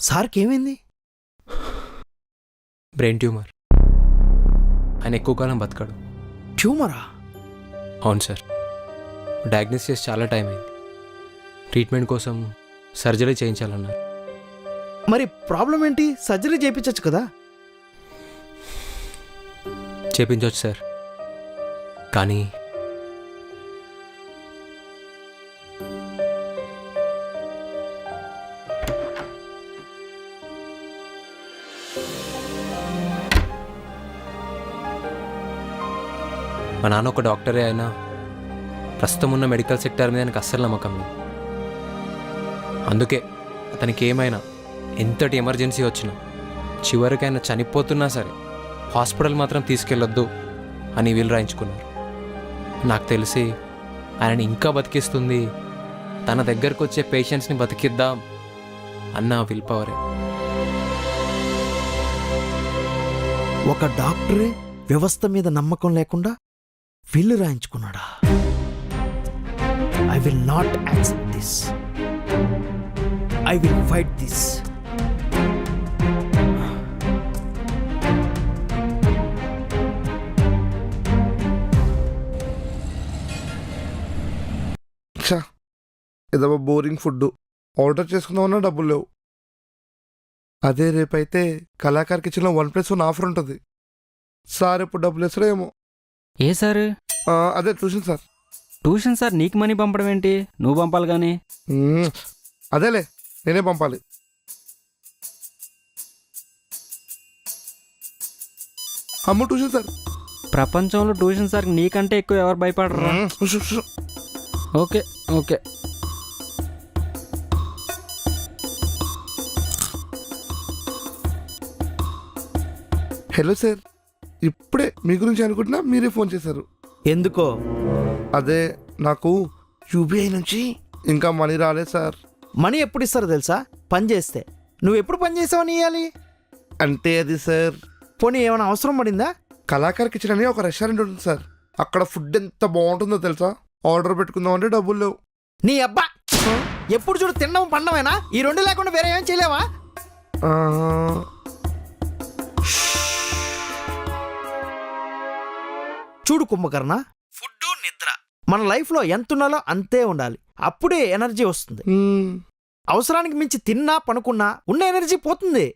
సార్కి ఏమైంది brain tumour. ఆయన ఎక్కువ కాలం బతకడు. ట్యూమరా? అవును సార్. డయాగ్నోస్ చేసి చాలా టైం అయింది ట్రీట్మెంట్ కోసం సర్జరీ చేయించాలన్నారు. మరి ప్రాబ్లం ఏంటి? సర్జరీ చేయించచ్చు కదా? చేపించవచ్చు సార్. కానీ మా నాన్న ఒక డాక్టరే అయినా ప్రస్తుతం ఉన్న మెడికల్ సెక్టర్ మీద నాకు అస్సలు నమ్మకం లేదు. అందుకే అతనికి ఏమైనా ఎంతటి ఎమర్జెన్సీ వచ్చినా చివరికైనా చనిపోతున్నా సరే హాస్పిటల్ మాత్రం తీసుకెళ్ళొద్దు అని వీలు రాయించుకున్నారు. నాకు తెలిసి ఆయనని ఇంకా బతికిస్తుంది తన దగ్గరకు వచ్చే పేషెంట్స్ని బతికిద్దాం అన్న విల్ పవరే. ఒక డాక్టరే వ్యవస్థ మీద నమ్మకం లేకుండా will రాయించుకున్నాడా? I will not accept this I will fight this ఛా ఏదో బోరింగ్ ఫుడ్ ఆర్డర్ చేసుకుందామన్నా డబ్బులు లేవు. అదే రేపైతే కళాకార్ కిచెన్లో వన్ ప్లస్ వన్ ఆఫర్ ఉంటుంది. సార్ ఎప్పుడు డబ్బులు వేస్తారో ఏమో ఏ సార్? ఆ, అదే చూసింది సార్. ట్యూషన్ సార్ నీకు మనీ పంపడం ఏంటి? నువ్వు పంపాలి కానీ. మ్మ్. అదేలే నేనే పంపాలి. అమ్మ ట్యూషన్ సార్. ప్రపంచంలో ట్యూషన్ సార్ నీకంటే ఎక్కువ ఎవరు భయపడరా మ్మ్. Okay okay. హలో సార్ ఇప్పుడే మీ గురించి అనుకుంటున్నా మీరే ఫోన్ చేశారు. ఎందుకో? అదే నాకు యూబీఐ నుంచి ఇంకా మనీ రాలేదు సార్. మనీ ఎప్పుడు ఇస్తారో తెలుసా? పని చేస్తే. నువ్వు ఎప్పుడు పని చేసావని ఇవ్వాలి అంటే అది సార్. పోనీ ఏమైనా అవసరం పడిందా? కళాకార్ కిచెన్ అని ఒక రెస్టారెంట్ ఉంటుంది సార్. అక్కడ ఫుడ్ ఎంత బాగుంటుందో తెలుసా? ఆర్డర్ పెట్టుకుందాం అంటే డబ్బులు లేవు. నీ అబ్బా! ఎప్పుడు చూడు తినడం పండమేనా? ఈ రెండు లేకుండా వేరే ఏం చేయలేవా? ఆ, చూడు కుంభకర్ణ. ఫుడ్ నిద్ర. మన లైఫ్లో ఎంత ఉండాలో అంతే ఉండాలి. అప్పుడే ఎనర్జీ వస్తుంది. అవసరానికి మించి తిన్నా పనుకున్నా ఉన్న ఎనర్జీ పోతుంది.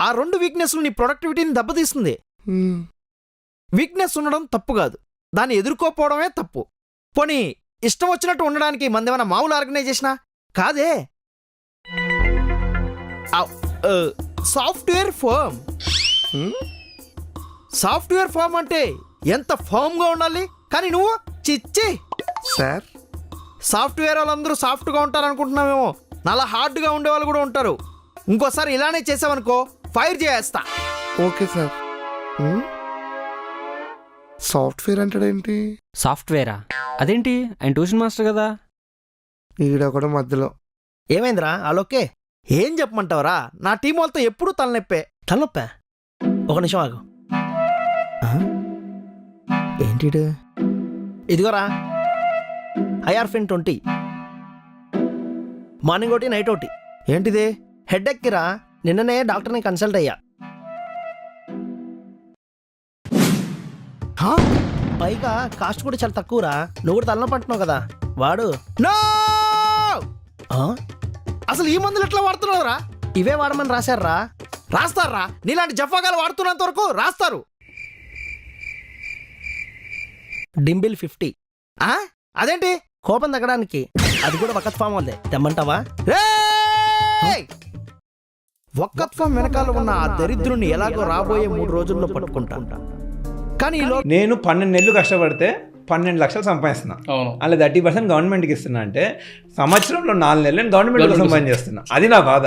ఆ రెండు వీక్నెస్లు నీ ప్రొడక్టివిటీని దెబ్బతీస్తుంది. వీక్నెస్ ఉండడం తప్పు కాదు. దాన్ని ఎదుర్కోపోవడమే తప్పు. పోనీ ఇష్టం వచ్చినట్టు ఉండడానికి మందేమైనా మామూలు ఆర్గనైజేషనా? కాదే. Software firm. మ్మ్. సాఫ్ట్వేర్ ఫర్మ్ అంటే ఎంత ఫర్మ్గా ఉండాలి? కానీ నువ్వు చిచ్చి. సార్. సాఫ్ట్వేర్ వాళ్ళందరూ సాఫ్ట్గా ఉంటారు అనుకుంటున్నామేమో నాలా హార్డ్గా ఉండే వాళ్ళు కూడా ఉంటారు. ఇంకోసారి ఇలానే చేసావనుకో ఫైర్ చేస్తా ఓకే సార్. సాఫ్ట్వేర్ అంటాడేంటి సాఫ్ట్వేరా? అదేంటి? ఆయన ట్యూషన్ మాస్టర్ కదా? ఈడ కూడా మధ్యలో. ఏమైందిరా? అలోకే ఏం చెప్పమంటావరా? నా టీం వాళ్ళతో ఎప్పుడూ తలనొప్పే. తలనొప్పా? ఒక నిమిషం ఆగు. ఆ? ఏంటిడు? ఇదిగోరా ఐఆర్ఫిన్ ట్వంటీ. మార్నింగ్ ఒకటి నైట్ ఒకటి. ఏంటిది? హెడ్ ఎక్కిరా నిన్ననే డాక్టర్ని కన్సల్ట్ అయ్యా? పైగా కాస్ట్ కూడా చాలా తక్కువరా నువ్వు కూడా తలనొప్పి అంటున్నావు కదా. వాడు నో? అసలు ఈ మందులు ఎట్లా వాడుతున్నావురా? ఇవే వాడమని రాశారా? రాస్తారా? నీలాంటి జఫాగాలు వాడుతున్నంత వరకు రాస్తారు. డింబిల్ ఫిఫ్టీ. ఆ? అదేంటి? కోపం తగ్గడానికి. అది కూడా వకత్ ఫామ్ వాళ్ళే తెమ్మంటావా? వక్కత్ ఫామ్ వెనకాల ఉన్న ఆ దరిద్రుని ఎలాగో రాబోయే మూడు రోజుల్లో పట్టుకుంటా కానీ నేను పన్నెండు నెలలు కష్టపడితే పన్నెండు లక్షలు సంపాదిస్తున్నా. అలా థర్టీ పర్సెంట్ గవర్నమెంట్కి ఇస్తున్నా అంటే సంవత్సరంలో నాలుగు నెలలు నేను గవర్నమెంట్ పనిచేస్తున్నా. అది నా బాధ.